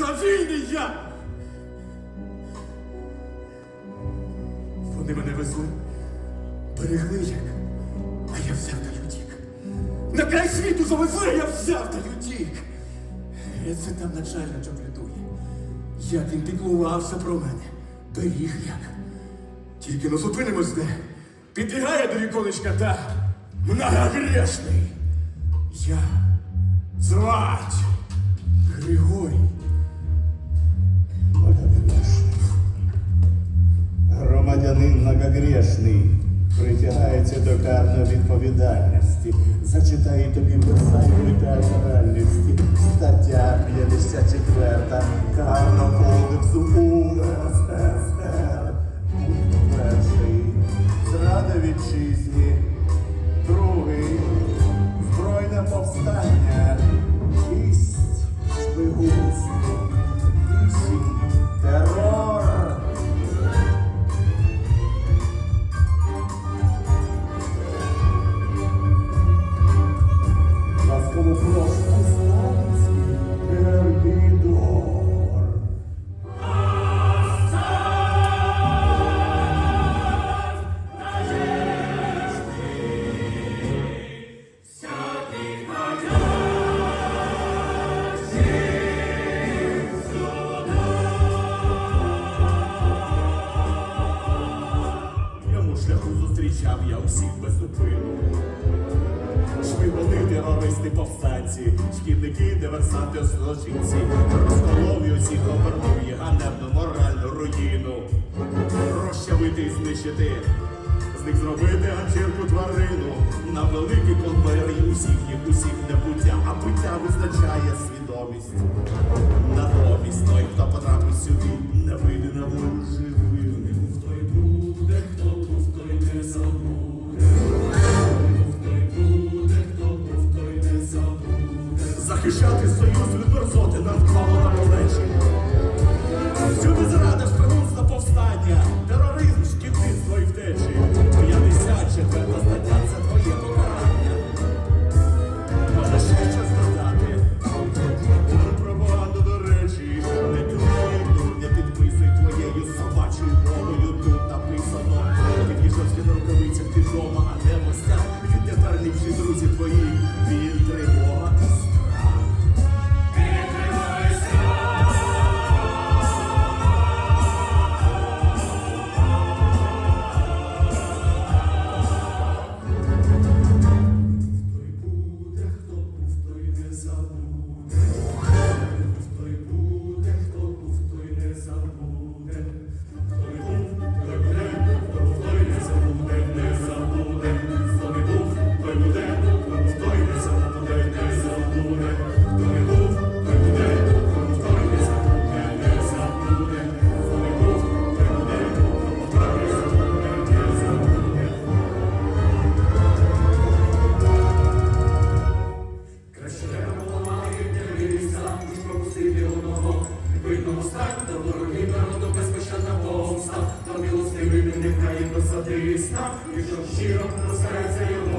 Та я! Вони мене везли, берегли як, а я взяв та й. На край світу завезли, я взяв та й утік. І це там начальничок рятує. Як він піклувався про мене, беріг як. Тільки но зупинимось де. Підбігає до віконечка та многогрешний. Я звать Григорій. Притягається до карної відповідальності. Зачитаю тобі версальної театральності. Стаття 54 Карного кодексу УССР. Перший. Зрада вітчизні. Усіх без зупину. Шпигуни, терористи, повстанці, шкідники, диверсанти, злочинці, розколов і усіх обернув і ганебну моральну руїну. Розчавити і знищити, з них зробити ганчірку тварину. На великий конвейер і усіх їх, усіх небуття, а буття визначає свідомість. Натомість той, хто потрапив сюди, не вийде на волю Захищати союз від мерзоти навколо на плечі. Всюди зрада, шпигунство, повстання, тероризм, шкідництво і втечі. 54 стаття це твоє покарання. Може ще щось додати? Про пропаганду, до речі, не думай, не підписуй твоєю собачою мовою. Тут написано. Під'їжджавськи на рукавицях ти дома, а не в гостях. Відтепер ліпші друзі твої. Видно стать до ворогів народу безпощадна помста. Та милостивий не крає до. І що щиро розкається його